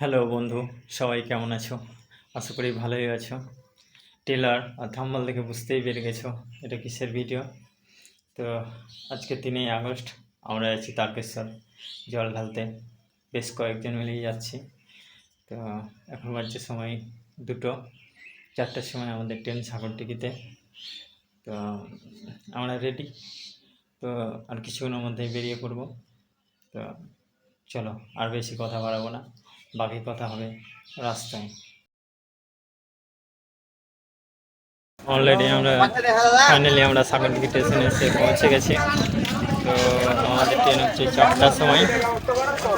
Hello বন্ধু। সবাই কেমন আছো? আশা করি ভালোই আছো। টেলার আর থাম্বাল দেখে বুঝতেই পেরে গেছো এটা কিসের ভিডিও তো আজকে তিনই আগস্ট, আমরা যাচ্ছি তারকেশ্বর, জল ঢালতে। বেশ কয়েকজন মিলেই যাচ্ছি। তো এখন বাজছে সময় দুটো, চারটার সময় আমাদের ট্রেন সাগরটিকিতে তো আমরা রেডি তো আর কিছুক্ষণের মধ্যেই বেরিয়ে পড়ব। তো চলো, আর বেশি কথা বাড়াবো না। বাকি কথা হবে, রাস্তায়। অলরেডি আমরা ফাইনালি আমরা সাগরদিঘি স্টেশনে এসে পৌঁছে গেছি। তো আমাদের ট্রেন হচ্ছে চারটার সময়।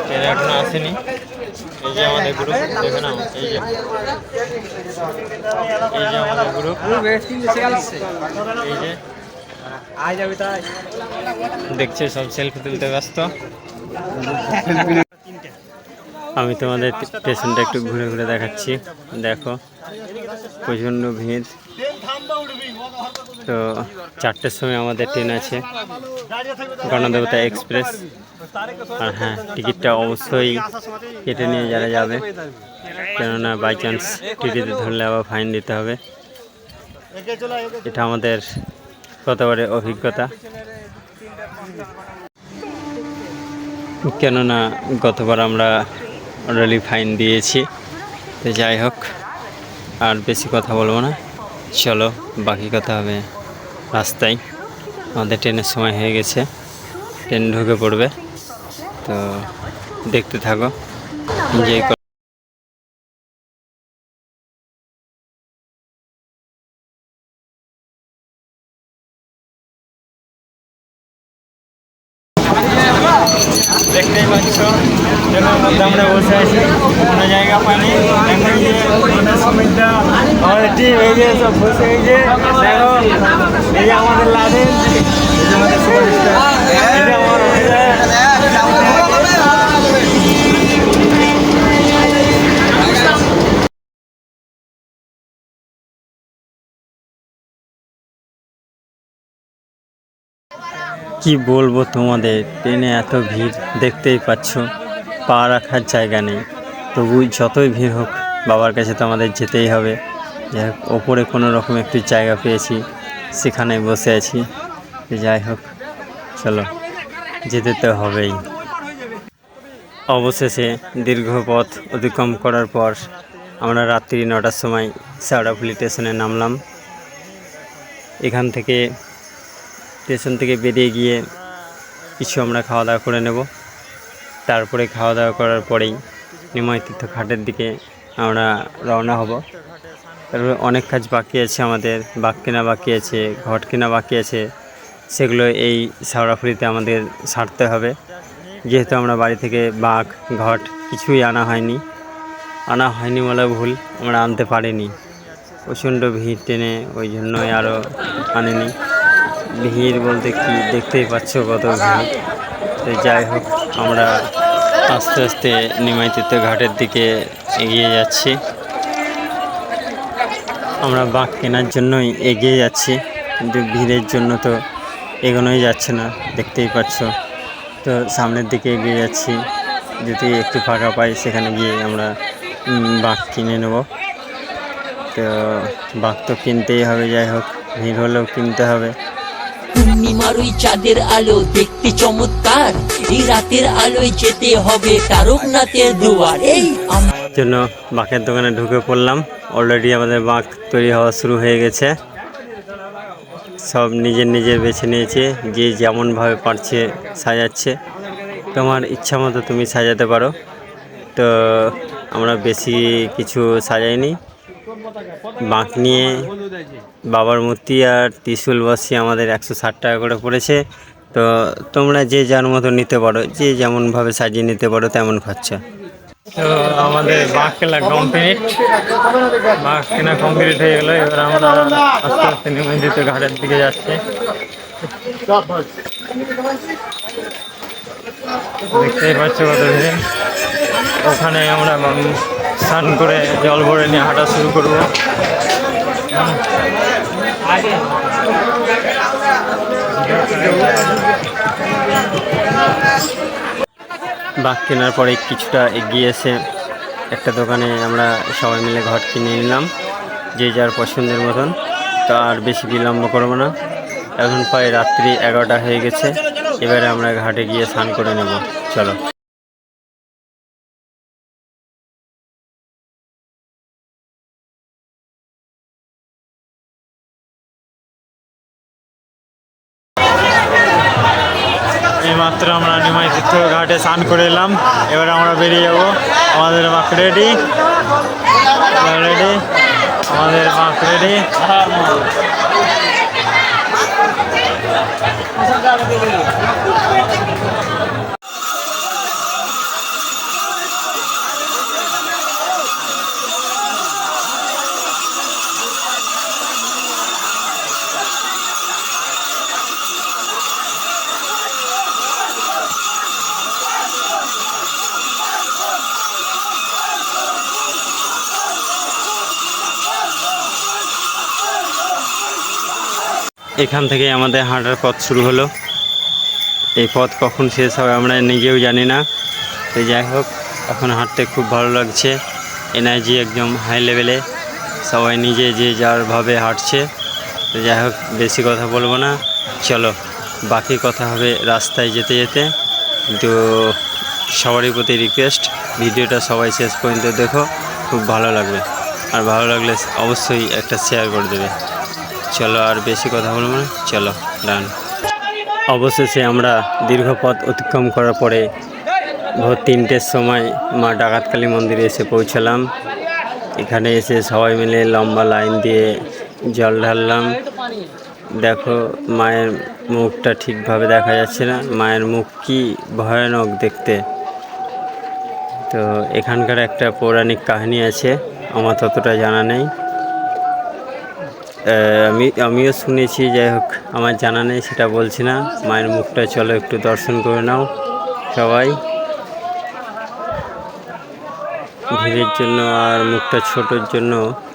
ট্রেন এখনও আসেনি। এই যে আমাদের গ্রুপ দেখে নাও, এই যে। এই যে আমাদের গ্রুপ এই যে। দেখছে সব সেলফি তুলতে ব্যস্ত। আমি তোমাদের স্টেশনটা একটু ঘুরে ঘুরে দেখাচ্ছি। দেখো, প্রচণ্ড ভিড়। তো চারটের সময় আমাদের ট্রেন আছে, গণদেবতা এক্সপ্রেস। আর হ্যাঁ টিকিটটা অবশ্যই কেটে নিয়ে যারা যাবে। কেননা বাই চান্স টিটিতে ধরলে আবার ফাইন দিতে হবে। এটা আমাদের গতবারের অভিজ্ঞতা। কেননা গতবার আমরা অলরেডি ফাইন দিয়েছি। তো যাই হোক, আর বেশি কথা বলব না। চলো, বাকি কথা হবে রাস্তায়। আমাদের ট্রেনের সময় হয়ে গেছে। ট্রেন ঢুকে পড়বে। তো দেখতে থাকো। এনজয় করো দেখতেই পাচ্ছ ট্রেনের মধ্যে আমরা বসে আছি কোনো জায়গা পাইনি এখন যে আমাদের টিম সব বসে দেখো, এই আমাদের লাদেন কি বলব তোমাদের, ট্রেনে এত ভিড় দেখতেই পাচ্ছ, পা রাখার জায়গা নেই। তবু যতই ভিড় হোক বাবার কাছে তো আমাদের যেতেই হবে। যাই হোক, ওপরে কোনো রকম একটু জায়গা পেয়েছি, সেখানে বসে আছি। যাই হোক, চলো, যেতে তো হবেই। অবশেষে দীর্ঘ পথ অতিক্রম করার পর আমরা রাত্রি নটার সময় শেওড়াফুলি স্টেশনে নামলাম। এখান থেকে স্টেশন থেকে বেরিয়ে গিয়ে কিছু আমরা খাওয়া দাওয়া করে নেব। তারপরে খাওয়া দাওয়া করার পরেই নিময় তীর্থ ঘাটের দিকে আমরা রওনা হব। তারপরে অনেক কাজ বাকি আছে আমাদের। বাঘ কেনা বাকি আছে, ঘট কেনা বাকি আছে। সেগুলো এই শাওড়াফুলিতে আমাদের সারতে হবে। যেহেতু আমরা বাড়ি থেকে বাঘ, ঘট কিছুই আনা হয়নি। আনা হয়নি বলে ভুল, আমরা আনতে পারিনি। প্রচণ্ড ভিড় টেনে ওই জন্যই আরও আনেনি। ভিড় বলতে কি, দেখতেই পাচ্ছ কত ভিড়। যাই হোক, আমরা আস্তে আস্তে নিমাইতীর্থ ঘাটের দিকে এগিয়ে যাচ্ছি। আমরা বাঘ কেনার জন্যই এগিয়ে যাচ্ছি কিন্তু ভিড়ের জন্য তো এগোনোই যাচ্ছে না দেখতেই পাচ্ছ। তো সামনের দিকে এগিয়ে যাচ্ছি যদি একটু ফাঁকা পাই সেখানে গিয়ে আমরা বাঘ কিনে নেব। তো বাঘ তো কিনতেই হবে যাই হোক ভিড় হলেও কিনতে হবে। পূর্ণিমার ওই চাঁদের আলো দেখতে চমৎকার এই রাতের আলোয় যেতে হবে তারকনাথের দুয়ার। এই আমার জন্য বাঁকের দোকানে ঢুকে পড়লাম। অলরেডি আমাদের বাঁক তৈরি হওয়া শুরু হয়ে গেছে। সব নিজের নিজের বেছে নিয়েছে, যে যেমনভাবে পারছে সাজাচ্ছে। তোমার ইচ্ছা মতো তুমি সাজাতে পারো। তো আমরা বেশি কিছু সাজাইনি। বাঁক নিয়ে বাবার মূর্তি আর ত্রিশুল বসিয়ে আমাদের একশো ষাট টাকা করে পড়েছে। তো তোমরা যে যার মতো নিতে পারো, যে যেমনভাবে সাজিয়ে নিতে পারো তেমন খরচা আমাদের বাঘ বাঘ কেনা কমপ্লিট হয়ে গেলো, এবার আমরা আস্তে আস্তে ঘাটের দিকে যাচ্ছি। দেখতেই পাচ্ছ ওখানে আমরা স্নান করে জল ভরে নিয়ে হাঁটা শুরু করব। বাঘ কেনার পরে কিছুটা এগিয়ে এসে একটা দোকানে আমরা সবাই মিলে ঘট কিনে নিলাম, যে যার পছন্দের মতন। তো আর বেশি বিলম্ব করব না। এখন প্রায় রাত্রি এগারোটা হয়ে গেছে। এবারে আমরা ঘাটে গিয়ে স্নান করে নেব। চলো। এইমাত্র আমরা নিমাই তীর্থ ঘাটে স্নান করে এলাম। এবার আমরা বেরিয়ে যাব। আমাদের মাক রেডি। রেডি আমাদের মাক রেডি এখান থেকে আমাদের হাঁটার পথ শুরু হলো। এই পথ কখন শেষ হবে আমরা নিজেও জানি না। তো যাই হোক, এখন হাঁটতে খুব ভালো লাগছে। এনার্জি একদম হাই লেভেলে সবাই নিজে যে যারভাবে হাঁটছে। তো যাই হোক, বেশি কথা বলব না। চলো, বাকি কথা হবে রাস্তায় যেতে যেতে। তো সবারই প্রতি রিকোয়েস্ট ভিডিওটা সবাই শেষ পর্যন্ত দেখো। খুব ভালো লাগবে। আর ভালো লাগলে অবশ্যই একটা শেয়ার করে দেবে। চলো আর বেশি কথা বলব না। চলো ডান অবশেষে আমরা দীর্ঘ পথ অতিক্রম করার পরে ভোর তিনটের সময় মা ডাকাতকালী মন্দিরে এসে পৌঁছালাম। এখানে এসে সবাই মিলে লম্বা লাইন দিয়ে জল ঢাললাম। দেখো, মায়ের মুখটা ঠিকভাবে দেখা যাচ্ছে না। মায়ের মুখ কি ভয়ানক দেখতে। তো এখানকার একটা পৌরাণিক কাহিনী আছে, আমার ততটা জানা নেই। আমি, আমিও শুনেছি, যাই হোক, আমার জানা নেই, সেটা বলছি না। মায়ের মুখটা চলো, একটু দর্শন করে নাও সবাই। ভিড়ের জন্য আর মুখটা ছোটোর জন্য,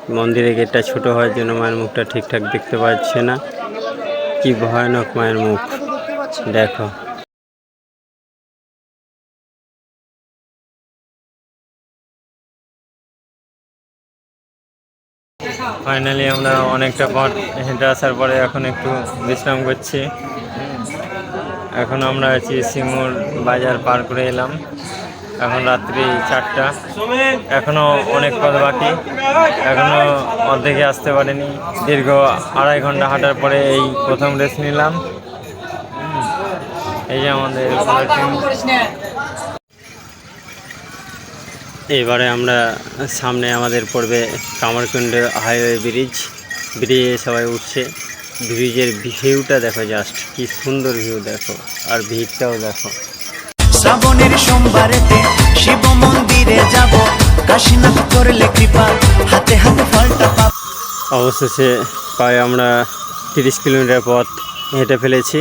মন্দিরের গেটটা ছোট হওয়ার জন্য মায়ের মুখটা ঠিকঠাক দেখতে পাচ্ছে না। কি ভয়ানক মায়ের মুখ। দেখো। ফাইনালি আমরা অনেকটা পথ হেঁটে আসার পরে এখন একটু বিশ্রাম করছি এখন আমরা আছি সিঙ্গুর বাজার পার করে এলাম এখন রাত্রি চারটা এখনও অনেক পথ বাকি এখনও অর্ধেকে আসতে পারেনি দীর্ঘ আড়াই ঘণ্টা হাঁটার পরে এই প্রথম রেস্ট নিলাম এই যে আমাদের এবারে আমরা সামনে আমাদের পড়বে কামারকুণ্ড হাইওয়ে ব্রিজ। ব্রিজে সবাই উঠছে। ব্রিজের ভিউটা দেখো জাস্ট কি সুন্দর ভিউ দেখো। আর ভিড়টাও দেখো। শ্রাবণের সোমবারেতে শিব মন্দিরে যাব। কাশীনাথ করলে কৃপা হাতে হাতে ফলটা পাব অবশেষে প্রায় আমরা তিরিশ কিলোমিটার পথ হেঁটে ফেলেছি।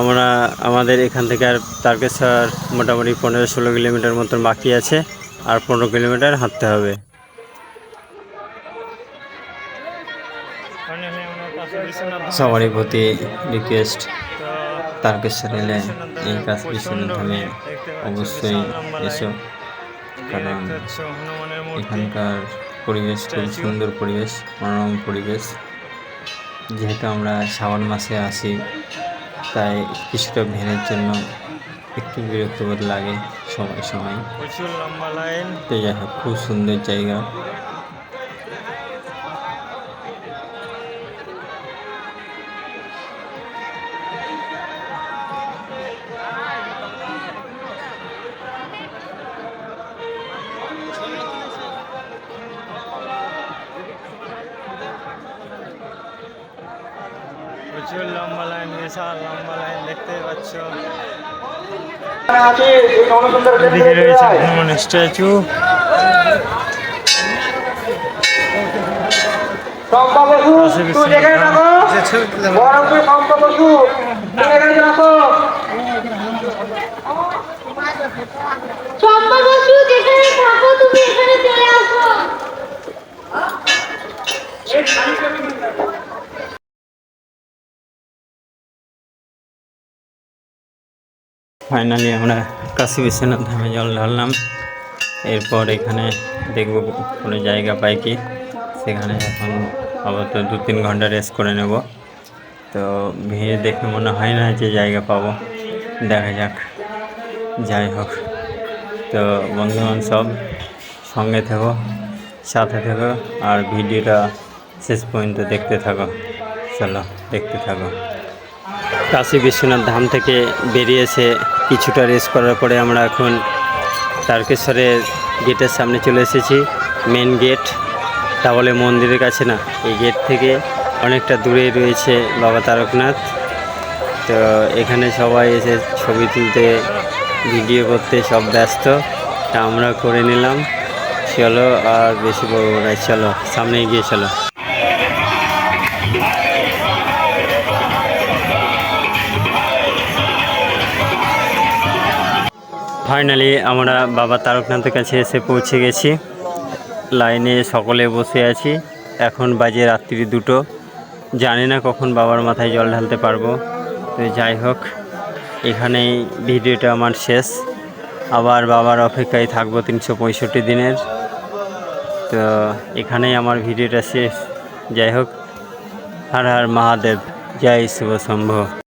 আমরা আমাদের এখান থেকে আর তারকেশ্বর মোটামুটি পনেরো ষোলো কিলোমিটার মতন বাকি আছে। আর পনেরো কিলোমিটার হাঁটতে হবে। সবারই প্রতি রিকোয়েস্ট তারকেশ্বর এলে এই কাজ বিশ্বনাথ অবশ্যই এসো, কারণ এখানকার পরিবেশ খুব সুন্দর পরিবেশ, মনোরম পরিবেশ। যেহেতু আমরা শ্রাবণ মাসে আসি, তাই কিছুটা ভিড়ের জন্য একটু বিরক্তবোধ লাগে সময় সময়। প্রচুর লম্বা লাইন তো যাই হোক খুব সুন্দর জায়গা। প্রচুর লম্বা লাইন বিশাল লম্বা লাইন দেখতে পাচ্ছ। এদিকে রয়েছে হনুমান স্ট্যাচু। চম্পা বসু যেখানে থাকো তুমি এখানে চলে আসো। ফাইনালি আমরা কাশী বিশ্বনাথ ধামে জল ঢাললাম। এরপর এখানে দেখব কোনো জায়গা পাই কি। সেখানে এখন আপাতত দু তিন ঘণ্টা রেস্ট করে নেব। তো ভিড় দেখে মনে হয় না যে জায়গা পাবো। দেখা যাক। যাই হোক। তো বন্ধুগণ সব সঙ্গে থেকো, সাথে থেকো, আর ভিডিওটা শেষ পর্যন্ত দেখতে থাকো। চলো, দেখতে থাকো। কাশী বিশ্বনাথ ধাম থেকে বেরিয়ে এসে কিছুটা রেস্ট করার পরে আমরা এখন তারকেশ্বরের গেটের সামনে চলে এসেছি। মেন গেট তা বলে মন্দিরের কাছে না, এই গেট থেকে অনেকটা দূরে রয়েছে বাবা তারকনাথ। তো এখানে সবাই এসে ছবি তুলতে, ভিডিও করতে সব ব্যস্ত। তা আমরা করে নিলাম। চলো আর বেশি বলব না, চলো সামনে এগিয়ে চলো। ফাইনালি আমরা বাবা তারকনাথের কাছে এসে পৌঁছে গেছি। লাইনে সকলে বসে আছি। এখন বাজে রাত্রি দুটো। জানি না কখন বাবার মাথায় জল ঢালতে পারব। তো যাই হোক, এখানেই ভিডিওটা আমার শেষ। আবার বাবার অপেক্ষায় থাকব তিনশো পঁয়ষট্টি দিনের। তো এখানেই আমার ভিডিওটা শেষ। যাই হোক, হর হর মহাদেব। জয় শুভ শম্ভ